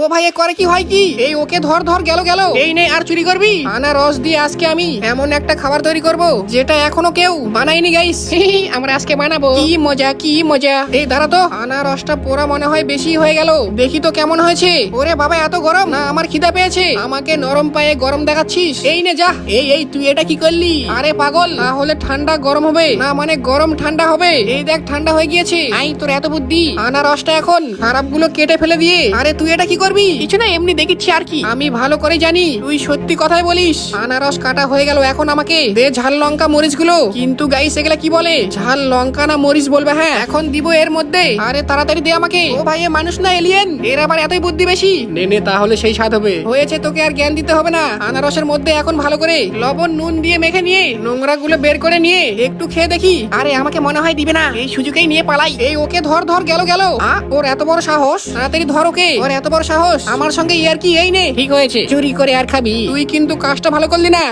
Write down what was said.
ও ভাই এ করে কি হয় কি? এই ওকে ধর ধর গেল গেল। এই নে আর চুরি করবি? আনা রস দিয়ে আজকে আমি এমন একটা খাবার তৈরি করব যেটা এখনও কেউ বানায়নি গাইস আমরা আজকে বানাবো। কি মজা কি মজা। এই দাঁড়া তো। আনা রসটা পোড়া মনে হয় বেশি হয়ে গেল। দেখি তো কেমন হয়েছে। ওরে বাবা এত গরম। না আমার খিদা পেয়েছে। আমাকে নরম পায়ে গরম দেখাচ্ছিস। এই নে যা। এই এই তুই এটা কি করলি? আরে পাগল না হলে ঠান্ডা গরম হবে। না মানে গরম ঠান্ডা হবে। এই দেখ ঠান্ডা হয়ে গিয়েছে। আই তোর এত বুদ্ধি। আনা রসটা এখন খারাপগুলো কেটে ফেলে দিয়ে। আরে তুই এটা কি করবি কিছু না এমনি দেখিচ্ছি আর কি। আমি ভালো করে জানি তুই সত্যি কথাই বলিস। আনারস কাটা হয়ে গেল এখন আমাকে। দে ঝাল লঙ্কা মরিচগুলো কিন্তু গাইস এগুলা কি বলে? ঝাল লঙ্কা না মরিচ বলবে হ্যাঁ? এখন দিব এর মধ্যে। আরে তাড়াতাড়ি দে আমাকে। ও ভাই এ মানুষ না এলিয়েন এর আবার এতই বুদ্ধি বেশি? নে নে তাহলে সেই স্বাদ হবে। হয়েছে তোকে আর জ্ঞান দিতে হবে না। আনারসের মধ্যে এখন ভালো করে লবণ নুন দিয়ে মেখে নিয়ে নোংরা গুলো বের করে নিয়ে একটু খেয়ে দেখি। আরে আমাকে মনে হয় দিবে না। এই সুযোগেই নিয়ে পালাই। এই ওকে ধর ধর গেল গেল। আ, ওর এত বড় সাহস? তাড়াতাড়ি ধর ওকে। ওর এত বড় সাহস? আমার সঙ্গে ইয়ার কি এই নে ঠিক হয়েছে। চুরি করে আর খাবি? তুই কিন্তু কাজটা ভালো করলি না।